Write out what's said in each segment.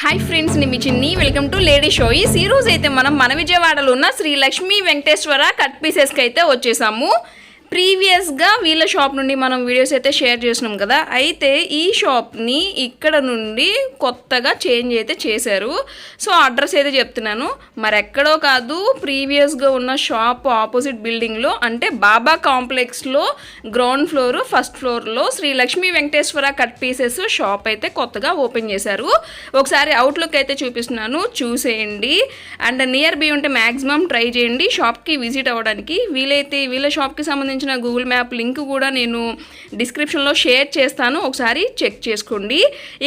Hi friends నేను మీ చిన్ని. Welcome to lady show ఈ రోజు అయితే మనం మన విజయవాడలో ఉన్న శ్రీ లక్ష్మీ వెంకటేశ్వర కట్ పీసెస్కి అయితే వచ్చేసాము. ప్రీవియస్గా వీళ్ళ షాప్ నుండి మనం వీడియోస్ అయితే షేర్ చేసినాం కదా. అయితే ఈ షాప్ని ఇక్కడ నుండి కొత్తగా చేంజ్ అయితే చేశారు. సో అడ్రస్ అయితే చెప్తున్నాను. మరి ఎక్కడో కాదు ప్రీవియస్గా ఉన్న షాప్ ఆపోజిట్ బిల్డింగ్లో అంటే బాబా కాంప్లెక్స్లో గ్రౌండ్ ఫ్లోర్ ఫస్ట్ ఫ్లోర్లో Sri Lakshmi Venkateswara cut pieces shop అయితే కొత్తగా ఓపెన్ చేశారు. ఒకసారి అవుట్లుక్ అయితే చూపిస్తున్నాను. చూసేయండి. అండ్ నియర్ బై ఉంటే మ్యాక్సిమం ట్రై చేయండి. షాప్కి విజిట్ అవ్వడానికి వీలైతే వీళ్ళ షాప్కి సంబంధించిన గూగుల్ మ్యాప్ లింక్ కూడా నేను డిస్క్రిప్షన్లో షేర్ చేస్తాను. ఒకసారి చెక్ చేసుకోండి.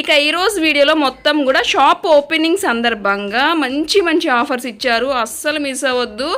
ఇక ఈరోజు వీడియోలో మొత్తం కూడా షాప్ ఓపెనింగ్ సందర్భంగా మంచి మంచి ఆఫర్స్ ఇచ్చారు. అస్సలు మిస్ అవ్వద్దు.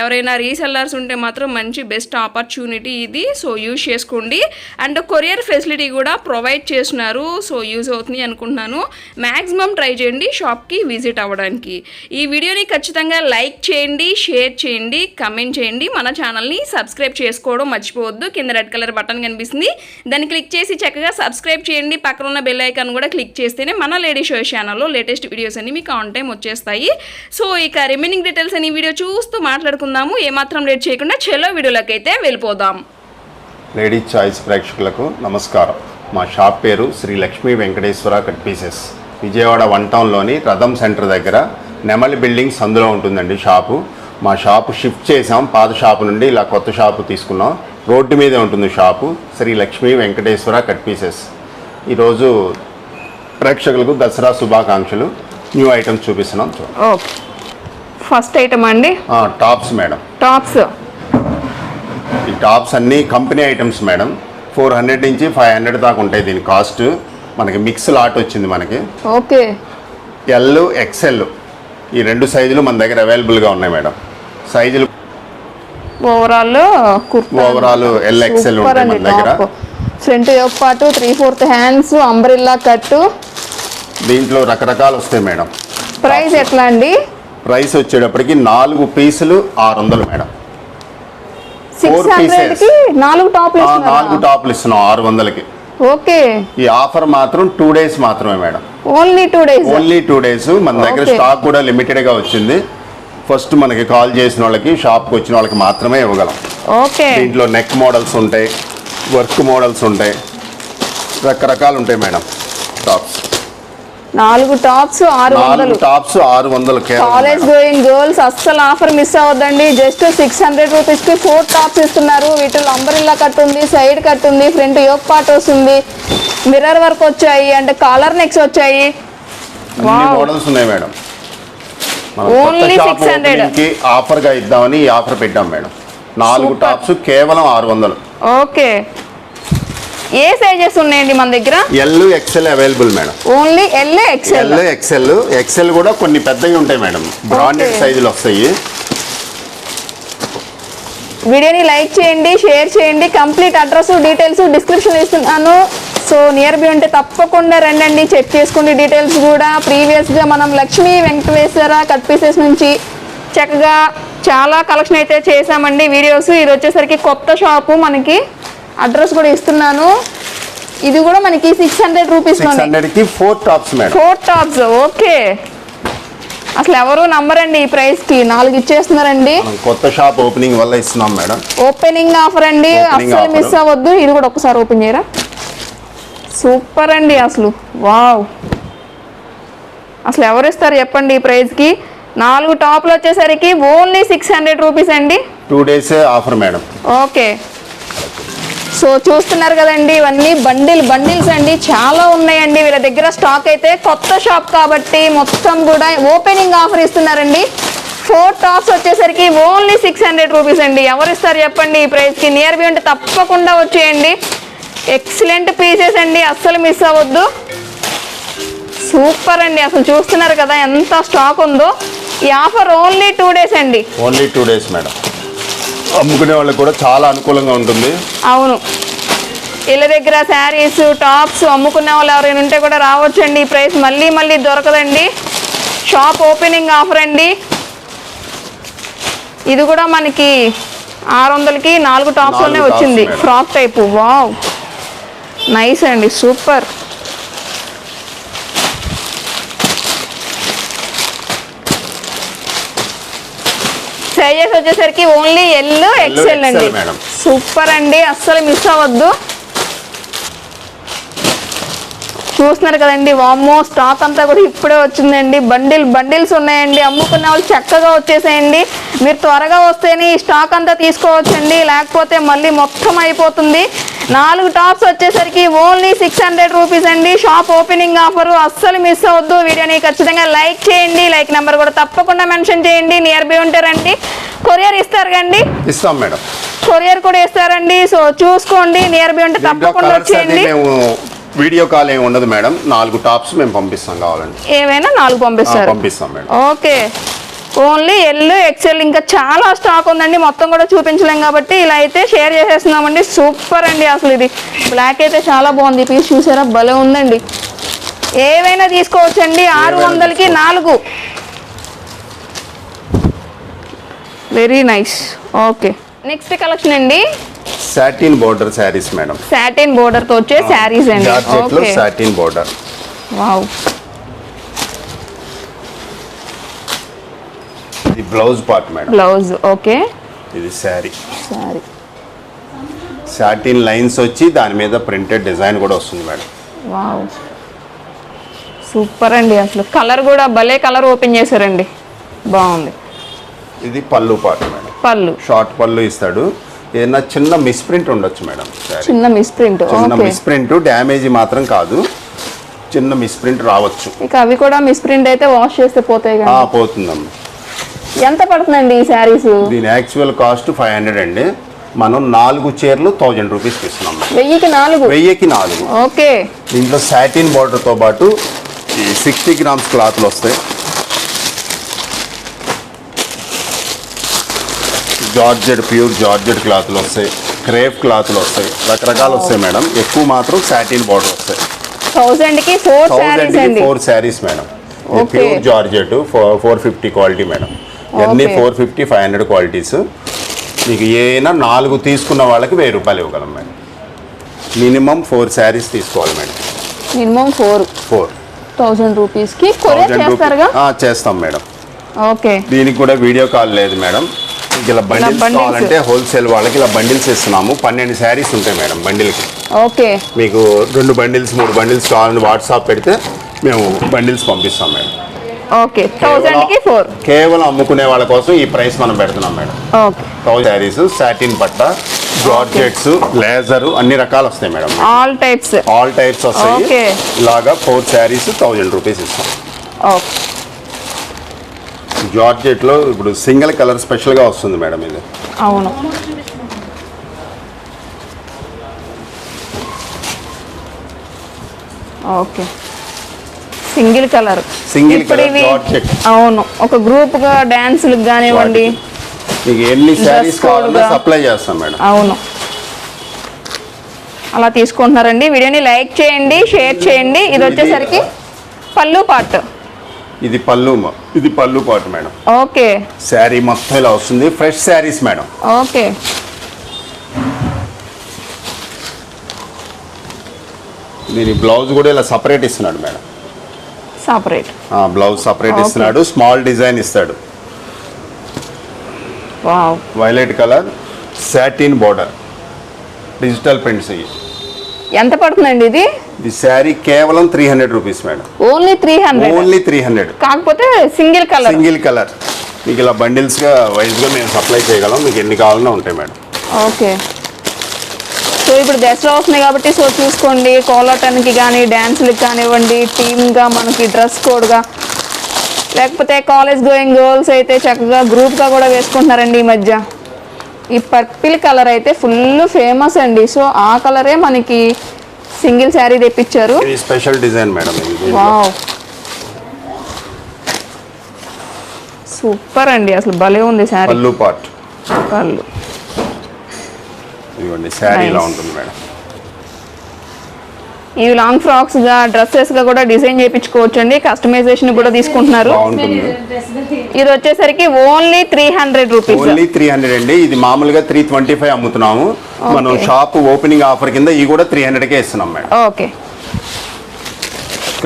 ఎవరైనా రీసెల్లర్స్ ఉంటే మాత్రం మంచి బెస్ట్ ఆపర్చునిటీ ఇది. సో యూజ్ చేసుకోండి. అండ్ కొరియర్ ఫెసిలిటీ కూడా ప్రొవైడ్ చేస్తున్నారు. సో యూజ్ అవుతుంది అనుకుంటున్నాను. మ్యాక్సిమం ట్రై చేయండి షాప్కి విజిట్ అవ్వడానికి. ఈ వీడియోని ఖచ్చితంగా లైక్ చేయండి షేర్ చేయండి కమెంట్ చేయండి. మన ఛానల్ని సబ్స్క్రైబ్ చేసుకోవడం మర్చిపోవద్దు. కింద రెడ్ కలర్ బటన్ కనిపిస్తుంది. దాన్ని క్లిక్ చేసి చక్కగా సబ్స్క్రైబ్ చేయండి. పక్కన ఉన్న బెల్ ఐకాన్ కూడా క్లిక్ చేస్తేనే మన లేడీ షో ఛానల్లో లేటెస్ట్ వీడియోస్ అన్ని మీకు ఆన్ టైం వచ్చేస్తాయి. సో ఇక రిమైనింగ్ డీటెయిల్స్ అని వీడియో చూస్తూ మాట్లాడుకుందాము. ఏమాత్రం లేట్ చేయకుండా చెలో వీడియోలోకి అయితే వెళ్ళిపోదాం. లేడీ చాయిస్ ప్రేక్షకులకు నమస్కారం. మా షాప్ పేరు Sri Lakshmi Venkateswara cut pieces. Vijayawada one టౌన్లోని రథం సెంటర్ దగ్గర నెమలి బిల్డింగ్స్ అందులో ఉంటుందండి షాపు. మా షాపు షిఫ్ట్ చేసాం పాత షాపు నుండి ఇలా కొత్త షాపు తీసుకున్నాం. రోడ్డు మీదే ఉంటుంది shop. Sri Lakshmi Venkateswara cut pieces. ఈరోజు ప్రేక్షకులకు దసరా శుభాకాంక్షలు. న్యూ ఐటమ్స్ చూపిస్తున్నాం. ఓకే ఫస్ట్ ఐటమ్ అండి? Tops madam. టాప్స్. ఈ టాప్స్ అన్నీ company items madam. Four hundred నుంచి ఫైవ్ హండ్రెడ్ దాకా ఉంటాయి దీని కాస్ట్. మనకి మిక్స్ లాట్ వచ్చింది మనకి. ఓకే. ఎల్ ఎక్సెల్ ఈ రెండు సైజులు మన దగ్గర అవైలబుల్గా ఉన్నాయి మేడం. సైజులు ఓవరాల్ ఓవరాల్ ఎల్ ఎక్సెల్ దగ్గర. ఫ్రంట్ పాటు three fourth hands umbrella cut దీంట్లో రకరకాలు వస్తాయి మేడం. ప్రైస్ ఎట్లా అండి? ప్రైస్ వచ్చేటప్పటికి నాలుగు పీసులు ఆరు వందలు మేడం. Pieces. కి నాలుగు టాప్లు నాలుగు టాపులు ఇస్తున్నాం ఆరు వందలకి. ఓకే. ఈ ఆఫర్ మాత్రం టూ డేస్ మాత్రమే madam. Only two days only two days మన దగ్గర. స్టాక్ కూడా లిమిటెడ్గా వచ్చింది. ఫస్ట్ మనకి కాల్ చేసిన వాళ్ళకి షాప్కి వచ్చిన వాళ్ళకి మాత్రమే ఇవ్వగలం. ఓకే. దీంట్లో నెక్ మోడల్స్ ఉంటాయి వర్క్ మోడల్స్ ఉంటాయి రకరకాలు ఉంటాయి మేడం టాప్స్. నాలుగు టాప్స్ ఆరు వందలు. టాప్స్ ఆరు వందలు కాలేజ్. గోయింగ్ గర్ల్స్ అస్సలు ఆఫర్ మిస్ అవ్వద్దండి. జస్ట్ సిక్స్ హండ్రెడ్ రూపీస్కి ఫోర్ టాప్స్ ఇస్తున్నారు. వీటిలో అంబరిల్లా కట్ ఉంది సైడ్ కట్ ఉంది ఫ్రంట్ యోక్ పార్ట్ వస్తుంది. మిర్రర్ వర్క్ వచ్చాయి అంటే కాలర్ నెక్స్ వచ్చాయి. మోడల్స్ ఉన్నాయి మేడం. మనం Only కొత్త షాప్ 600. opening కి ఆఫర్గా ఇద్దామని ఆఫర్ పెట్టాం మేడం. నాలుగు. టాప్స్ కేవలం ఆరు వందలు. ఓకే. ఏ సైజెస్ ఉన్నాయండి మన దగ్గర? L XL available madam. Only L XL L XL XL కూడా కొన్ని పెద్దవి ఉంటాయి మేడం. బ్రాండెడ్. సైజులు వస్తాయి. వీడియోని లైక్ చేయండి షేర్ చేయండి. కంప్లీట్ అడ్రస్ డీటెయిల్స్ డిస్క్రిప్షన్ ఇస్తున్నాను. సో నియర్ బై ఉంటే తప్పకుండా రండి చెక్ చేసుకోండి డీటెయిల్స్ కూడా. ప్రీవియస్గా మనం లక్ష్మీ వెంకటేశ్వర కట్ పీసెస్ నుంచి చక్కగా చాలా కలెక్షన్ అయితే చేసామండి వీడియోస్ ఇది వచ్చేసరికి కొత్త షాపు మనకి అడ్రస్ కూడా ఇస్తున్నాను. ఇది కూడా మనకి సిక్స్ హండ్రెడ్ రూపీస్కి four tops four tops okay అసలు ఎవరు నమ్మరండి ఈ ప్రైస్కి నాలుగు ఇచ్చేస్తున్నారండి. కొత్త షాప్ ఓపెనింగ్ వల్ల ఇస్తున్నాం మేడం ఓపెనింగ్ ఆఫర్ అండి. Offer. మిస్ అవ్వద్దు. ఇది కూడా ఒకసారి ఓపెన్ చేయరా? సూపర్ అండి అసలు. వావ్. అసలు ఎవరు ఇస్తారు చెప్పండి ఈ ప్రైస్కి నాలుగు టాప్లు వచ్చేసరికి ఓన్లీ సిక్స్ హండ్రెడ్ రూపీస్ అండి. Two days offer madam. Okay. So చూస్తున్నారు కదండి ఇవన్నీ బండిల్ బండిల్స్ అండి. చాలా ఉన్నాయండి. వీళ్ళ దగ్గర స్టాక్ అయితే కొత్త షాప్ కాబట్టి మొత్తం కూడా ఓపెనింగ్ ఆఫర్ ఇస్తున్నారండి. ఫోర్ టాప్స్ వచ్చేసరికి ఓన్లీ సిక్స్ హండ్రెడ్ రూపీస్ అండి. ఎవరు ఇస్తారు చెప్పండి ఈ ప్రైస్కి నియర్ బై ఉంటే తప్పకుండా వచ్చేయండి. ఎక్సలెంట్ పీసెస్ అండి అస్సలు మిస్ అవ్వద్దు. సూపర్ అండి అసలు చూస్తున్నారు కదా ఎంత స్టాక్ ఉందో. ఈ ఆఫర్ ఓన్లీ టూ డేస్ అండి. ఓన్లీ టూ డేస్ మేడం అమ్ముకునే వాళ్ళకి కూడా చాలా అనుకూలంగా ఉంటుంది. అవును. ఇళ్ళ దగ్గర శారీస్ టాప్స్ అమ్ముకునే వాళ్ళు ఎవరైనా ఉంటే కూడా రావచ్చండి. ఈ ప్రైస్ మళ్ళీ మళ్ళీ దొరకదండి. షాప్ ఓపెనింగ్ ఆఫర్ అండి. ఇది కూడా మనకి ఆరు వందలకి నాలుగు టాప్స్లోనే వచ్చింది. ఫ్రాక్ టైపు వావ్ నైస్ అండి సూపర్ సైజెస్ వచ్చేసరికి ఓన్లీ ఎల్లో ఎక్సెల్ అండి. సూపర్ అండి అస్సలు మిస్ అవ్వద్దు. చూస్తున్నారు కదండి వామ్మో స్టాక్ అంతా కూడా ఇప్పుడే వచ్చిందండి. బండిల్ బండిల్స్ ఉన్నాయండి. అమ్ముకున్న వాళ్ళు చక్కగా వచ్చేసేయండి. మీరు త్వరగా వస్తేనే ఈ స్టాక్ అంతా తీసుకోవచ్చండి. లేకపోతే మళ్ళీ మొత్తం అయిపోతుంది. నాలుగు టాప్స్ వచ్చేసరికి ఓన్లీ సిక్స్ హండ్రెడ్ రూపీస్ అండి. షాప్ ఓపెనింగ్ ఆఫర్ అస్సలు మిస్ అవ్వద్దు. వీడియోని ఖచ్చితంగా లైక్ చేయండి. లైక్ నెంబర్ కూడా తప్పకుండా మెన్షన్ చేయండి. నియర్ బై ఉంటారండి కొరియర్ ఇస్తారు కండి. ఇస్తాం మేడం. కొరియర్ కూడా ఇస్తారండి. సో చూసుకోండి. నియర్ బై ఉంటే తప్పకుండా వచ్చేయండి. వీడియో కాల్ ఏమి ఉండదు మేడం. నాలుగు టాప్స్ మేము పంపిస్తాం కావాలండి ఏవైనా నాలుగు పంపిస్తారు. పంపిస్తాం madam. Okay. Only L XL ఇంకా చాలా స్టాక్ ఉందండి. మొత్తం కూడా చూపించలేం కాబట్టి ఇలా అయితే షేర్ చేసేస్తున్నామండి. సూపర్ అండి అసలు ఇది. బ్లాక్ అయితే చాలా బాగుంది. పీస్ చూసారా? భలే ఉందండి. ఏవైనా తీసుకోవచ్చండి. ఆరు వందలకి నాలుగు. Very nice okay next collection అండి. Satin border saris madam satin బోర్డర్తో వచ్చే శారీస్ అండి. Satin border wow blouse part madam. Blouse okay. ఇది శారీ. సారీ సాటిన్ లైన్స్ వచ్చి దాని మీద ప్రింటెడ్ డిజైన్ కూడా వస్తుంది మేడం. వావ్ సూపర్ అండి అసలు. కలర్ కూడా భలే కలర్ ఓపెన్ చేశారండి. బాగుంది. ఇది పళ్ళు పార్ట్ మేడం. పళ్ళు. షార్ట్ పళ్ళు ఇస్తాడు. ఏదైనా చిన్న మిస్ప్రింట్ ఉండొచ్చు మేడం శారీ. చిన్న మిస్ప్రింట్ చిన్న మిస్ప్రింట్ డ్యామేజ్ మాత్రం కాదు. చిన్న మిస్ప్రింట్ రావచ్చు. ఇక అవి కూడా మిస్ప్రింట్ అయితే వాష్ చేస్తే పోతాయి పోతుందమ్మా. ఎంత పడుతుందండి ఈ శారీస్? దీని యాక్చువల్ కాస్ట్ ఫైవ్ హండ్రెడ్ అండి. మనం నాలుగు చీరలు థౌజండ్ రూపీస్కి ఇస్తున్నాం. వెయ్యికి నాలుగు? వెయ్యికి నాలుగు. ఓకే. దీంట్లో సాటిన్ బార్డర్తో పాటు సిక్స్టీ గ్రామ్స్ క్లాత్లు వస్తాయి. జార్జెడ్ ప్యూర్ జార్జెడ్ క్లాత్లు వస్తాయి. క్రేప్ క్లాత్లు వస్తాయి. రకరకాలు వస్తాయి మేడం. ఎక్కువ మాత్రం సాటిన్ బార్డర్ వస్తాయి. Four four saris madam. Pure georgette four fifty quality madam. ఇవన్నీ. Four fifty five hundred qualities. మీకు ఏమైనా నాలుగు తీసుకున్న వాళ్ళకి వెయ్యి రూపాయలు ఇవ్వగలం మేడం. మినిమం ఫోర్ శారీస్ తీసుకోవాలి madam. Minimum four. Four. Thousand రూపీస్కి కొరియర్ చేస్తారుగా? చేస్తాం మేడం. ఓకే దీనికి కూడా వీడియో కాల్ లేదు మేడం. ఇలా బండిల్స్. కావాలంటే హోల్సేల్ వాళ్ళకి ఇలా బండిల్స్ ఇస్తున్నాము. పన్నెండు శారీస్ ఉంటాయి మేడం బండిల్కి. ఓకే మీకు రెండు బండిల్స్ మూడు బండిల్స్ కావాలని వాట్సాప్ పెడితే మేము బండిల్స్ పంపిస్తాం మేడం. ఓకే థౌజండ్కి ఫోర్ కేవలం అమ్ముకునే వాళ్ళ కోసం ఈ ప్రైస్ మనం పెడుతున్నాం మేడం. ఓకే శారీస్ సాటిన్ పట్ట జార్జెట్స్ లేజర్ అన్ని రకాలు వస్తాయి madam. All types all types వస్తాయి. ఇలాగా ఫోర్ శారీస్ థౌజండ్ రూపీస్ ఇస్తాం. ఓకే జార్జెట్లో ఇప్పుడు సింగిల్ కలర్ స్పెషల్గా వస్తుంది మేడం ఇది. అవును. Okay single colour. ఇవి జార్జెట్. అవును ఒక గ్రూప్గా డాన్సులకు కానివ్వండి మీకు ఎన్ని శారీస్ code కావాలన్నా గా. సప్లై చేస్తాం మేడం. అవును. అలా తీసుకుంటున్నారండి. వీడియోని లైక్ చేయండి షేర్ చేయండి. ఇది వచ్చేసరికి పళ్ళు పార్ట్. ఇది పళ్ళు ఇది పళ్ళు పాటు మేడం. ఓకే. శారీ మొత్తం ఇలా వస్తుంది. Fresh saris madam. ఓకే. దీని బ్లౌజ్ కూడా ఇలా సపరేట్ ఇస్తున్నాడు మేడం. సపరేట్. ఆ, బ్లౌజ్ సపరేట్. ఇస్తున్నాడు స్మాల్ డిజైన్ ఇస్తాడు. Violet colour satin border digital prints ఇవి. ఎంత పడుతుందండి ఇది? ఈ శారీ కేవలం three hundred rupees madam only three hundred only three hundred కాకపోతే సింగిల్ కలర్ సింగిల్ కలర్ మీకు ఇలా బండిల్స్గా వైజ్గా మేము సప్లై చేయగలం. మీకు ఎన్ని కావాలన్నా ఉంటాయి మేడం ఓకే. సో ఇప్పుడు దసరా వస్తుంది కాబట్టి సో చూసుకోండి కోలాటానికి కానీ డ్యాన్సులకి కానివ్వండి టీమ్గా మనకి డ్రెస్ కోడ్గా లేకపోతే కాలేజ్ గోయింగ్ గర్ల్స్ అయితే చక్కగా గ్రూప్గా కూడా వేసుకుంటున్నారండి ఈ మధ్య. ఈ పర్పిల్ కలర్ అయితే ఫుల్ ఫేమస్ అండి. సో ఆ కలరే మనకి సింగిల్ శారీ తెప్పించారు. Special design madam. Wow super అండి. అసలు భలే ఉంది శారీ పళ్ళు పార్ట్ పళ్ళు. ఇదిగోండి శారీ ఇలా. ఉంటుంది మేడం. ఇవి లాంగ్ ఫ్రాక్స్గా డ్రెస్సెస్గా కూడా డిజైన్ చేయించుకోవచ్చు అండి కస్టమైజేషన్ కూడా తీసుకుంటున్నారు. ఇది వచ్చేసరికి only three hundred rupees only three hundred అండి. ఇది మామూలుగా త్రీ ట్వంటీ ఫైవ్ అమ్ముతున్నాము మనం. షాప్ ఓపెనింగ్ ఆఫర్ కింద ఇవి కూడా త్రీ హండ్రెడ్కే ఇస్తున్నాం madam. Okay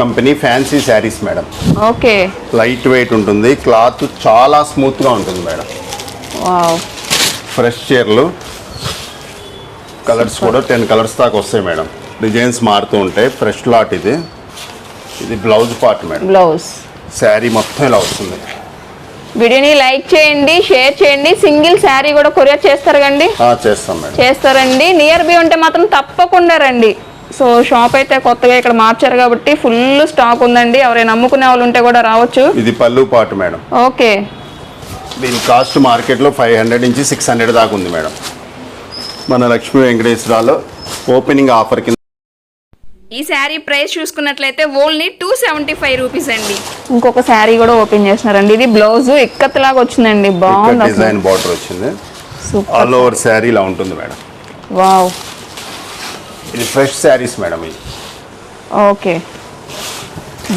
company fancy saris madam. Okay light weight ఉంటుంది. క్లాత్ చాలా స్మూత్గా ఉంటుంది మేడం. ఫ్రెష్ చీరలు కలర్స్ కూడా టెన్ కలర్స్ దాకా వస్తాయి మేడం. డిజైన్స్ మారుతూ ఉంటాయి. ఫ్రెష్ లాట్ ఇది. ఇది blouse part madam. Blouse. Sari మొత్తం ఇలా వస్తుంది. వీడియోని లైక్ చేయండి షేర్ చేయండి. సింగిల్ శారీ కూడా కొరియర్ చేస్తారు కండి. చేస్తాం మేడం. చేస్తారండి. నియర్ బై ఉంటే మాత్రం తప్పకుండా రండి. సో షాప్ అయితే కొత్తగా ఇక్కడ మార్చారు కాబట్టి ఫుల్ స్టాక్ ఉందండి. ఎవరైనా నమ్ముకునే వాళ్ళు ఉంటే కూడా రావచ్చు. ఇది పళ్ళు పార్ట్ మేడం. ఓకే. దీని కాస్ట్ మార్కెట్లో ఫైవ్ హండ్రెడ్ నుంచి సిక్స్ హండ్రెడ్ దాకా ఉంది మేడం. మన లక్ష్మీ వెంకటేశ్వరాలో ఓపెనింగ్ ఆఫర్ కింద ఈ శారీ ప్రైస్ చూసుకున్నట్లయితే only two seventy five rupees అండి. ఇంకొక శారీ కూడా ఓపెన్ చేసినారండి ఇది బ్లౌజ్ ఇక్కత్ లాగా వచ్చిందండి బాగుంది. డిజైన్ బార్డర్ వచ్చింది. సూపర్. ఆల్ ఓవర్ శారీ ఇలా ఉంటుంది మేడం. వావ్. ఇది ఫ్రెష్ శారీస్ మేడం ఇది. ఓకే.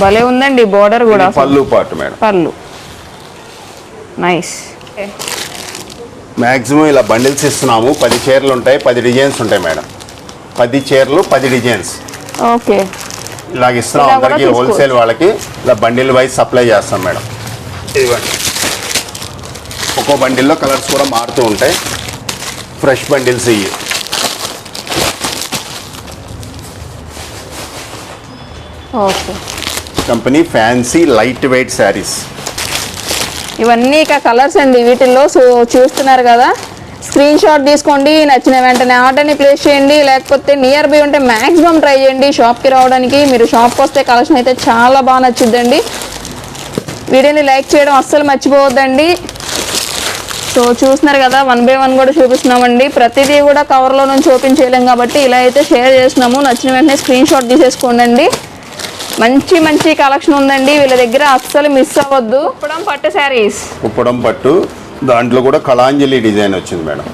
భలే ఉందండి బోర్డర్ కూడా. పళ్ళు పార్ట్ మేడం. పళ్ళు. నైస్. మ్యాక్సిమం ఇలా బండిల్స్ ఇస్తున్నాము. పది చీరలు ఉంటాయి పది డిజైన్స్ ఉంటాయి మేడం. పది చీరలు పది డిజైన్స్. ఓకే. ఇలాగ ఇస్తున్నాం అందరికి. హోల్సేల్ వాళ్ళకి. ఇలా బండిల్ వైజ్ సప్లై చేస్తాం మేడం. ఇదిగోండి. ఒక్కో బండిల్లో కలర్స్ కూడా మారుతూ ఉంటాయి. ఫ్రెష్ బండిల్స్ ఇవి. Okay. Company fancy light weight saris. ఇవన్నీ ఇక కలర్స్ అండి. వీటిల్లో సో చూస్తున్నారు కదా. స్క్రీన్ షాట్ తీసుకోండి నచ్చిన వెంటనే ఆర్డర్ని ప్లేస్ చేయండి. లేకపోతే నియర్ బై ఉంటే మ్యాక్సిమం ట్రై చేయండి. షాప్కి రావడానికి మీరు షాప్కి వస్తే కలెక్షన్ అయితే చాలా బాగా నచ్చుద్దండి. వీడియోని లైక్ చేయడం అస్సలు మర్చిపోవద్దండి. సో చూస్తున్నారు కదా వన్ బై వన్ కూడా చూపిస్తున్నామండి. ప్రతిదీ కూడా కవర్లో నుంచి ఓపెన్ చేయలేం కాబట్టి ఇలా అయితే షేర్ చేస్తున్నాము. నచ్చిన వెంటనే స్క్రీన్ షాట్ తీసేసుకోండి మంచి మంచి కలెక్షన్ ఉందండి. వీళ్ళ దగ్గర అస్సలు మిస్ అవ్వద్దు. ఇప్పుడు పట్టు శారీస్ కుప్పడం పట్టు. దాంట్లో కూడా కళాంజలి డిజైన్ వచ్చింది మేడం.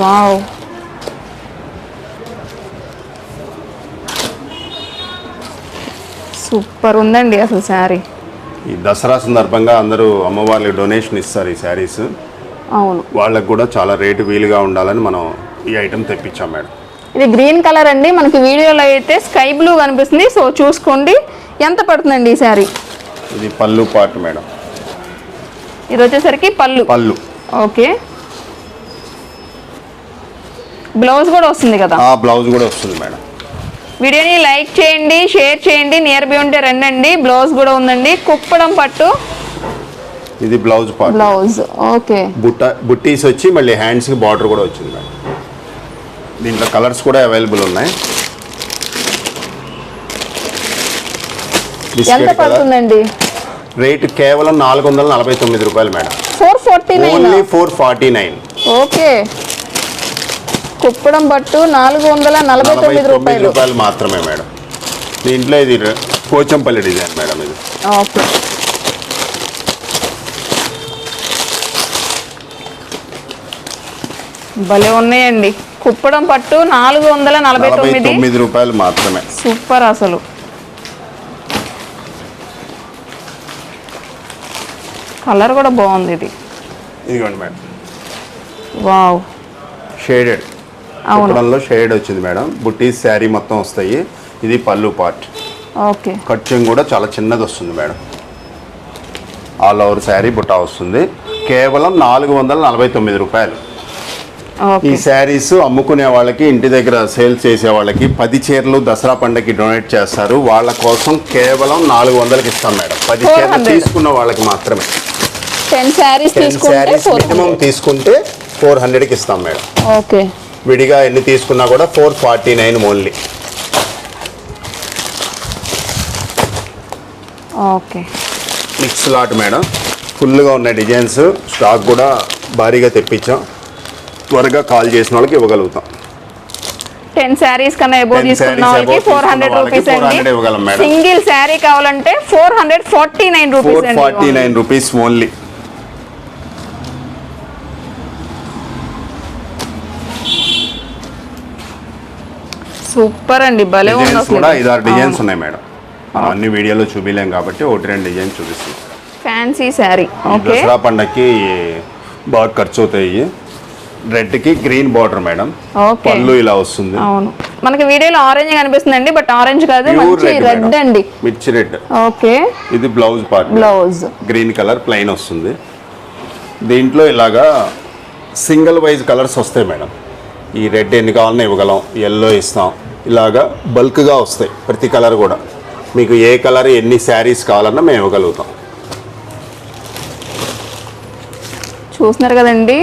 వావ్. సూపర్ ఉందండి అసలు శారీ. ఈ దసరా సందర్భంగా అందరూ అమ్మవార్లకి డొనేషన్ ఇస్తారు ఈ శారీస్. అవును. వాళ్ళకు కూడా చాలా రేటు వీలుగా ఉండాలని మనం ఈ ఐటెం తెప్పించాం మేడం. ఇది గ్రీన్ కలర్ అండి. మనకి వీడియోలో అయితే స్కై బ్లూ కనిపిస్తుంది. సో చూసుకోండి. ఎంత పడుతుందండి ఈ శారీ? ఇది పళ్ళు పార్ట్ మేడం. ఇది వచ్చేసరికి పళ్ళు. పళ్ళు. ఓకే. బ్లౌజ్ కూడా వస్తుంది కదా? ఆ బ్లౌజ్ కూడా వస్తుంది మేడం. వీడియోని లైక్ చేయండి షేర్ చేయండి. నియర్ బై ఉంటే రండి బ్లౌజ్ కూడా ఉందండి. కుప్పడం పట్టు. ఇది బ్లౌజ్ పార్ట్ బ్లౌజ్. ఓకే. బుట్ట బుట్టీస్ వచ్చి మళ్ళీ హ్యాండ్స్కి బార్డర్ కూడా వచ్చింది మేడం. దీంట్లో కలర్స్ కూడా అవైలబుల్ ఉన్నాయి. ఎంత పడుతుందండి? రేటు కేవలం నాలుగు వందల నలభై తొమ్మిది రూపాయలు madam. Four forty nine only four forty nine okay. Kuppadam పట్టు నాలుగు వందల నలభై తొమ్మిది రూపాయలు. రూపాయలు మాత్రమే మేడం. దీంట్లో ఇది పోచంపల్లి డిజైన్ మేడం ఇది. ఓకే. భలే ఉన్నాయండి. కుప్పడం పట్టు నాలుగు వందల నలభై తొమ్మిది. రూపాయలు మాత్రమే. సూపర్ అసలు. కలర్ కూడా బాగుంది ఇది. ఇదిగోండి మేడం. వావ్. షేడెడ్ షేడ్ వచ్చింది మేడం. శారీ మొత్తం వస్తాయి. ఇది పళ్ళు పార్ట్. ఓకే. ఖర్చు కూడా చాలా చిన్నది వస్తుంది మేడం. ఆల్ ఓవర్ శారీ బుట్ట వస్తుంది. కేవలం నాలుగు వందల నలభై తొమ్మిది రూపాయలు. ఈ శారీస్ అమ్ముకునే వాళ్ళకి ఇంటి దగ్గర సేల్ చేసే వాళ్ళకి పది చీరలు దసరా పండగకి డొనేట్ చేస్తారు. వాళ్ళ కోసం కేవలం నాలుగు వందలకి ఇస్తాం మేడం. పది చీరలు 400. తీసుకున్న వాళ్ళకి మాత్రమే. టెన్ శారీస్ మినిమం తీసుకుంటే ఫోర్ హండ్రెడ్కి ఇస్తాం మేడం. ఓకే. విడిగా ఎన్ని తీసుకున్నా కూడా four forty nine only. Okay. Mix lot madam. ఫుల్గా ఉన్న డిజైన్స్ స్టాక్ కూడా భారీగా తెప్పించాం. త్వరగా కాల్ చేసిన వాళ్ళకి ఇవ్వగలుగుతాం. టెన్ శారీస్ కన్నా ఎబో 10 తీసుకున్న వాళ్ళకి ఫోర్ హండ్రెడ్ రూపీస్ అండి. 400 ఇవ్వగలం మేడం. సింగిల్ శారీ కావాలంటే four hundred forty nine rupees forty nine rupees only super అండి భలే ఉంది కూడా ఐదారు డిజైన్స్ ఉన్నాయి మేడం. మనం అన్ని వీడియోలో చూపించలేం కాబట్టి ఒకటి రెండు డిజైన్ చూపిస్తాం. ఫ్యాన్సీ శారీ ఓకే దసరా పండగకి బాగా ఖర్చు అవుతాయి. రెడ్కి గ్రీన్ బార్డర్ మేడం. పళ్ళు ఇలా వస్తుంది. అవును. మనకి వీడియోలో ఆరెంజ్ కనిపిస్తుందండి బట్ ఆరెంజ్ కాదు మంచి రెడ్ రెడ్ అండి. మిర్చి రెడ్. ఓకే. ఇది blouse part. Blouse. Green colour plain వస్తుంది. దీంట్లో ఇలాగా సింగిల్ వైజ్ కలర్స్ వస్తాయి మేడం. ఈ రెడ్ ఎన్ని కావాలన్నా ఇవ్వగలం ఎల్లో ఇస్తాం. ఇలాగా బల్క్గా వస్తాయి ప్రతి కలర్ కూడా. మీకు ఏ కలర్ ఎన్ని శారీస్ కావాలన్నా మేము ఇవ్వగలుగుతాం. చూస్తున్నారు కదండి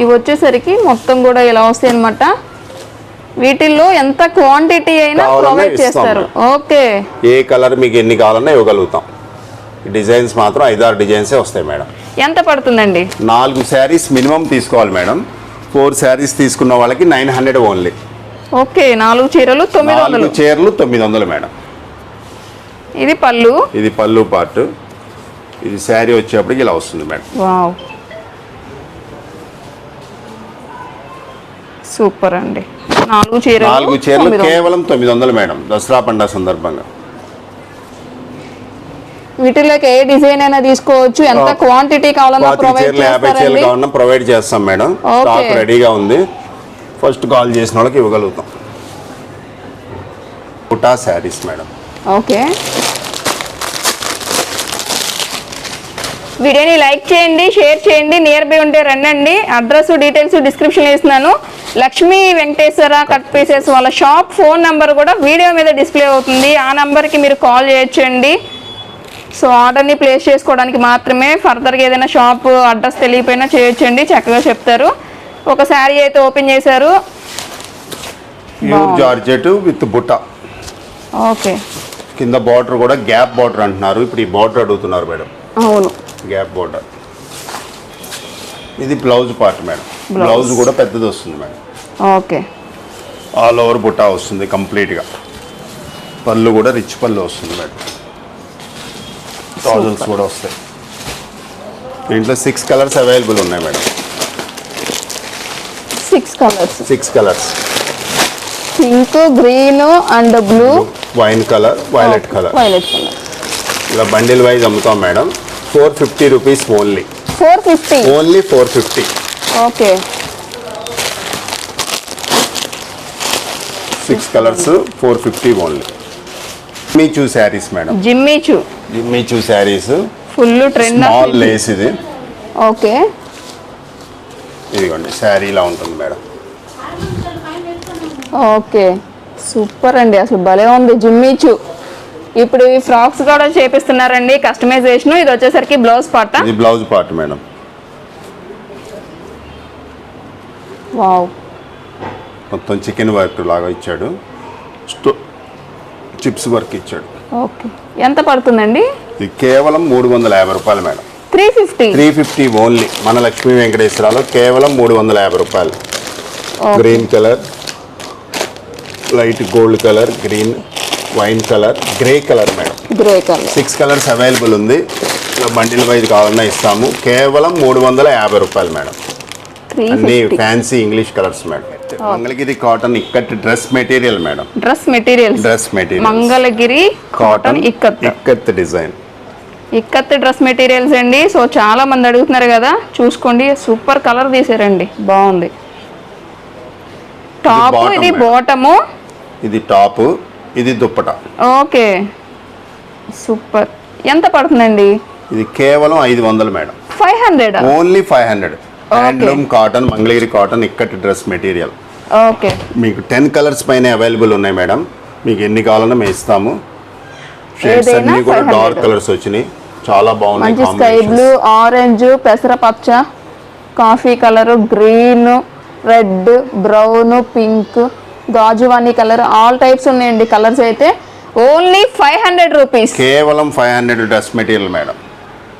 ఇవి వచ్చేసరికి మొత్తం కూడా ఇలా వస్తాయి అనమాట వీటిల్లో ఎంత క్వాంటిటీ అయినా ప్రొవైడ్ చేస్తారు. ఓకే. ఏ కలర్ మీకు ఎన్ని కావాలన్నా ఇవ్వగలుగుతాం. డిజైన్స్ మాత్రం ఐదారు డిజైన్సే వస్తాయి మేడం. ఎంత పడుతుందండి? నాలుగు శారీస్ మినిమం తీసుకోవాలి మేడం. ఫోర్ శారీస్ తీసుకున్న వాళ్ళకి నైన్ హండ్రెడ్ ఓన్లీ. ఓకే నాలుగు చీరలు తొమ్మిది వందలు. చీరలు తొమ్మిది వందలు మేడం. ఇది పళ్ళు. ఇది పళ్ళు పార్ట్ ఇది శారీ వచ్చేప్పటికి ఇలా వస్తుంది మేడం. వావ్. సూపర్ అండి. నాలుగు చీరలు. నాలుగు చీరలు. కేవలం తొమ్మిది వందలు మేడం దసరా పండుగ సందర్భంగా. వీటిలోకి ఏ డిజైన్ అయినా తీసుకోవచ్చు. ఎంత క్వాంటిటీ కావాలన్నా ప్రొవైడ్ యాభై చీరలు కావాలన్నా ప్రొవైడ్ చేస్తాం మేడం. స్టాక్ రెడీగా ఉంది. ఫస్ట్ కాల్ చేసిన వాళ్ళకి ఇవ్వగలుగుతాం. పుటా శారీస్ మేడం. ఓకే. వీడియోని లైక్ చేయండి షేర్ చేయండి నియర్ బై ఉంటే రండి అడ్రస్ డీటెయిల్స్ డిస్క్రిప్షన్ ఇస్తున్నాను. లక్ష్మీ వెంకటేశ్వర కట్ పీసెస్ వాళ్ళ షాప్ ఫోన్ నెంబర్ కూడా వీడియో మీద డిస్ప్లే అవుతుంది. ఆ నెంబర్కి మీరు కాల్ చేయొచ్చండి. సో ఆర్డర్ని ప్లేస్ చేసుకోవడానికి మాత్రమే ఫర్దర్గా ఏదైనా షాప్ అడ్రస్ తెలియపోయినా చేయొచ్చండి. చక్కగా చెప్తారు. ఒక శారీ అయితే ఓపెన్ చేశారు. జార్జెట్ విత్ బుట్ట. ఓకే. కింద బార్డర్ కూడా గ్యాప్ బార్డర్ అంటున్నారు. ఇప్పుడు ఈ బార్డర్ అడుగుతున్నారు మేడం. అవును. గ్యాప్ బార్డర్ ఇది బ్లౌజ్ పార్ట్ మేడం. బ్లౌజ్ కూడా పెద్దది వస్తుంది madam. Okay. All over Butta వస్తుంది కంప్లీట్గా. పళ్ళు కూడా రిచ్ పళ్ళు వస్తుంది మేడం థౌజండ్స్ కూడా వస్తాయి. దీంట్లో సిక్స్ కలర్స్ అవైలబుల్ ఉన్నాయి madam. Six colours six colours pink green and blue wine colour violet colour violet colour ఇలా బండిల్ వైజ్ అమ్ముతాం madam. Four fifty rupees only four fifty only four fifty okay six colours four fifty only మీ చూ saris madam Jimmy Choo మీ చూ saris full trend small lace ఇది. Okay ఇదిగోండి శారీ ఇలా ఉంటుంది madam okay super అండి అసలు భలే ఉంది జిమ్మీచు ఇప్పుడు ఈ ఫ్రాక్స్ కూడా చేపిస్తున్నారండి కస్టమైజేషన్ ఇది వచ్చేసరికి బ్లౌజ్ పాట ఇది బ్లౌజ్ పార్ట్ మేడం వావ్ మొత్తం చికెన్ వర్క్ లాగా ఇచ్చాడు. స్టో చిప్స్ వర్క్ ఇచ్చాడు. ఓకే. ఎంత పడుతుందండి? ఇది కేవలం మూడు వందల యాభై రూపాయలు madam. Three fifty? Three fifty only. మన లక్ష్మీ వెంకటేశ్వరలో కేవలం మూడు వందల యాభై రూపాయలు. Green colour light gold colour green wine colour grey colour madam. Grey colour. Six colours available ఉంది. ఇలా బండిల్ వైజ్ కావాలన్నా ఇస్తాము. కేవలం మూడు వందల యాభై రూపాయలు మేడం. అన్ని fancy English colours madam. Mangalagiri cotton ikat dress material madam. Dress materials dress material Mangalagiri cotton ikat. Ikat design. Ikat dress materials అండి. సో చాలా మంది అడుగుతున్నారు కదా చూసుకోండి. సూపర్ కలర్ తీసారండి. బాగుంది. టాప్ ఇది. బాటము ఇది టాప్ ఇది దుప్పట. ఓకే. సూపర్. ఎంత పడుతుందండి? ఇది కేవలం ఐదు వందలు madam. Five hundred? Only five hundred. Handloom cotton Mangalagiri cotton ikat dress material okay మీకు టెన్ కలర్స్ పైన అవైలబుల్ ఉన్నాయి మేడం మీకు ఎన్ని కావాలన్నా మేము ఇస్తాము. షేడ్స్ అన్ని కూడా 500. డార్క్ కలర్స్ వచ్చినాయి. చాలా బాగున్నాయి sky. Blue orange పెసరపచ్చ coffee colour green red brown pink గాజువాణి colour all types ఉన్నాయండి. కలర్స్ అయితే ఓన్లీ ఫైవ్ హండ్రెడ్ రూపీస్ కేవలం five hundred dress material madam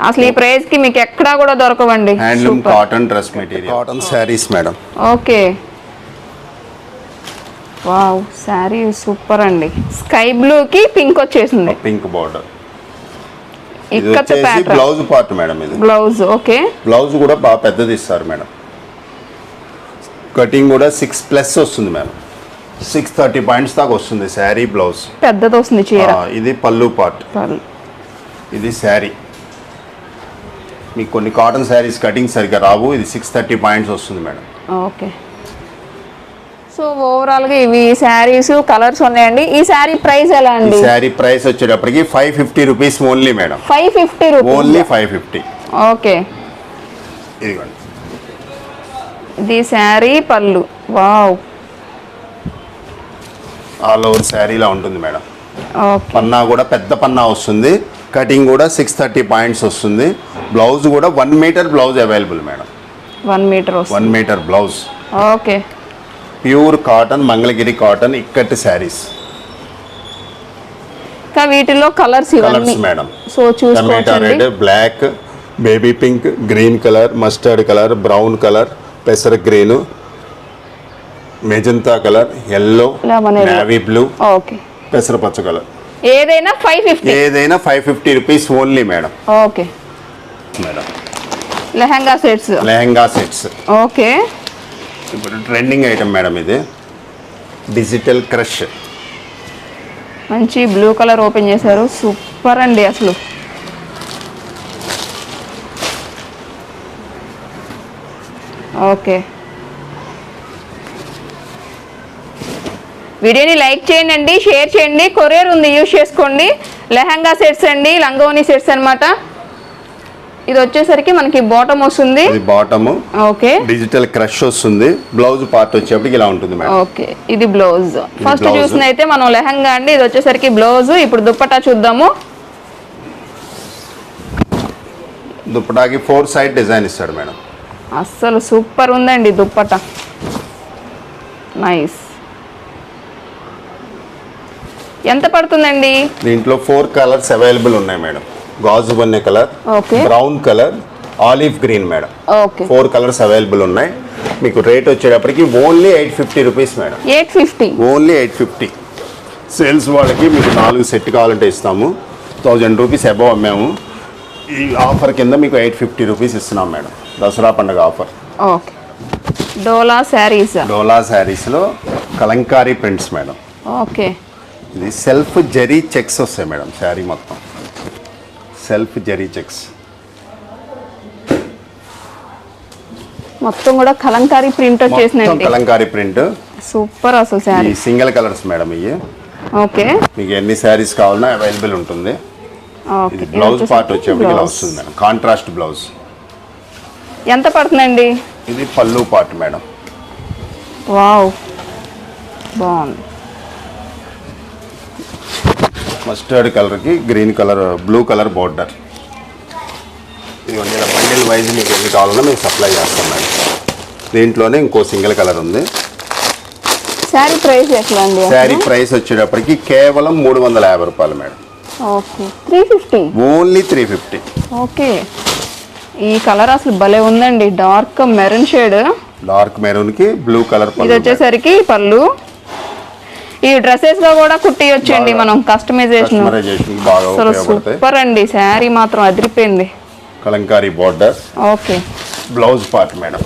అసలు ఈ ప్రైస్కి మీకు ఎక్కడా కూడా దొరకవండి. Handloom cotton dress material cotton saris madam okay wow sari super అండి. స్కై బ్లూ కి పింక్ వచ్చేసింది pink border ikat pattern blouse part madam ఇది. బ్లౌజ్ ఓకే బ్లౌజ్ కూడా బాగా పెద్దది ఇస్తారు మేడం కటింగ్ కూడా సిక్స్ ప్లస్ వస్తుంది మేడం సిక్స్ థర్టీ పాయింట్స్ దాకా వస్తుంది శారీ బ్లౌజ్ పెద్దది వస్తుంది చీర ఇది పళ్ళు పార్ట్. ఇది శారీ మీకు కొన్ని కాటన్ శారీస్ కటింగ్ సరిగ్గా రావు. ఇది సిక్స్ థర్టీ పాయింట్స్ వస్తుంది మేడం. ఓకే. సో ఓవరాల్గా ఇవి శారీస్ కలర్స్ ఉన్నాయండి. ఈ శారీ ప్రైస్ ఎలా అండి? శారీ ప్రైస్ వచ్చేటప్పటికి five fifty rupees only madam. Five fifty only rupees five fifty okay. ఇదిగోండి. ఇది శారీ పళ్ళు. వావ్. ఆల్ ఓవర్ శారీలా ఉంటుంది మేడం. పన్నా కూడా పెద్ద పన్నా వస్తుంది. కటింగ్ కూడా సిక్స్ థర్టీ పాయింట్స్ వస్తుంది. బ్లౌజ్ కూడా one metre blouse available madam one metre one metre blouse. Okay. Pure cotton Mangalagiri cotton ఇక్కట్టి saris ఇంకా వీటిలో కలర్స్ ఇవన్నీ. Madam so tomato red black baby pink green colour mustard colour brown colour పెసర green magenta colour yellow. Navy blue okay పెసర పచ్చ colour ఏదైనా five fifty ఏదైనా five fifty rupees only madam okay madam lehenga sets. Lehenga sets. Okay ఇప్పుడు trending item madam ఇది. Digital crush మంచి blue colour open చేశారు. Super అండి అసలు. ఓకే వీడియోని లైక్ చేయండి షేర్ చేయండి కొరియర్ ఉంది యూజ్ చేసుకోండి. లెహంగా సెట్స్ అండి లంగోని సెట్స్ అన్నమాట. ఇది వచ్చేసరికి మనకి బాటమ్ వస్తుంది. Bottom okay. డిజిటల్ క్రష్ వస్తుంది. బ్లౌజ్ పార్ట్ వచ్చేప్పటికి ఇలా ఉంటుంది ఓకే. ఇది బ్లౌజ్ ఫస్ట్. చూసిన అయితే మనం లెహంగా అండి ఇది వచ్చేసరికి బ్లౌజ్ ఇప్పుడు దుప్పటా చూద్దాము. దుప్పటాకి ఫోర్ సైడ్ డిజైన్ ఇస్తాడు మేడం అస్సలు సూపర్ ఉందండి దుప్పట. నైస్ ఎంత పడుతుందండి? దీంట్లో ఫోర్ కలర్స్ అవైలబుల్ ఉన్నాయి మేడం. గాజు బన్నే colour brown colour olive green madam. Okay. Four colours available ఉన్నాయి. మీకు రేట్ వచ్చేటప్పటికి only eight fifty rupees madam. Eight fifty only eight fifty sales వాళ్ళకి మీకు నాలుగు సెట్ కావాలంటే ఇస్తాము. థౌజండ్ రూపీస్ అబవ్ అమ్మాము. ఈ ఆఫర్ కింద మీకు ఎయిట్ ఫిఫ్టీ రూపీస్ ఇస్తున్నాం మేడం. దసరా పండుగ ఆఫర్ ఓకే. డోలా శారీస్? డోలా శారీస్లో కలంకారీ ప్రింట్స్ మేడం. ఓకే. ఇది సెల్ఫ్ జరీ చెక్స్ వస్తాయి మేడం శారీ మొత్తం. Self zari checks. మొత్తం కూడా కలంకారీ ప్రింట్ మొత్తం వచ్చేసినండి కలంకారీ ప్రింట్. సూపర్ అసలు శారీ. సింగిల్ కలర్స్ మేడం ఇవి. ఓకే. మీకు ఎన్ని శారీస్ కావాలన్నా అవైలబుల్ ఉంటుంది. ఇది బ్లౌజ్ పార్ట్ వచ్చేప్పటికి ఇలా వస్తుంది మేడం. Contrast blouse. ఎంత పడుతుందండి? ఇది పళ్ళు పార్ట్ మేడం. వావ్. బాగుంది. మస్టర్డ్ కలర్కి green colour blue colour border ఇదిగోండి ఇలా బండిల్ వైజ్ మీకు ఎన్ని కావాలన్నా మేము సప్లై చేస్తాం మేడం. దీంట్లోనే ఇంకో సింగిల్ కలర్ ఉంది. శారీ ప్రైస్ ఎట్లా అండి శారీ ప్రైస్ వచ్చేటప్పటికి కేవలం మూడు వందల యాభై రూపాయలు madam. Okay three fifty only three fifty okay. ఈ కలర్ అసలు భలే ఉందండి డార్క్ మెరూన్ షేడ్ డార్క్ మెరూన్కి బ్లూ కలర్ ఇది వచ్చేసరికి పళ్ళు. ఈ డ్రెస్సెస్లో కూడా కుట్టియొచ్చండి. మనం కస్టమైజేషన్ అసలు సూపర్ అండి శారీ మాత్రం అదిరిపోయింది. Kalamkari border okay. Blouse part madam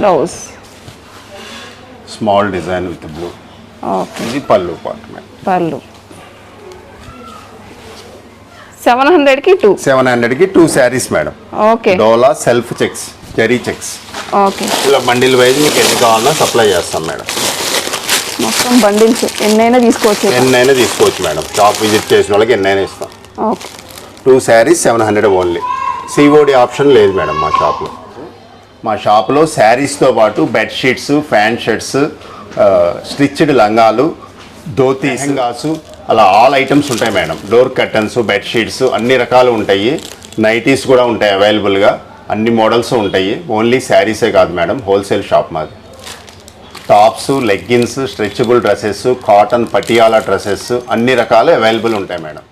blouse small design with blue okay. ఇది pallu part madam pallu. Seven హండ్రెడ్కి టూ సెవెన్ హండ్రెడ్కి two saris madam okay. Dola self checks zari checks okay. ఇలా bundle wise మీకు ఎన్ని కావాలన్నా supply చేస్తాం madam మొత్తం bundles ఎన్నైనా తీసుకోవచ్చు ఎన్నైనా తీసుకోవచ్చు మేడం. షాప్ విజిట్ చేసిన వాళ్ళకి ఎన్నైనా ఇస్తాం. Okay. Two saris seven hundred only COD option లేదు మేడం మా షాప్లో మా షాప్లో శారీస్తో పాటు బెడ్షీట్స్ ఫ్యాన్ షర్ట్స్ స్టిచ్డ్ లంగాలు ధోతీ లెహంగాసు. అలా ఆల్ ఐటమ్స్ ఉంటాయి మేడం. డోర్ కర్టన్స్ బెడ్షీట్స్ అన్ని రకాలు ఉంటాయి. నైటీస్ కూడా ఉంటాయి అవైలబుల్గా అన్ని మోడల్స్ ఉంటాయి. ఓన్లీ శారీసే కాదు మేడం. హోల్సేల్ షాప్ మాది. Tops leggings stretchable dresses cotton Patiala dresses అన్ని రకాలు అవైలబుల్ ఉంటాయి మేడం.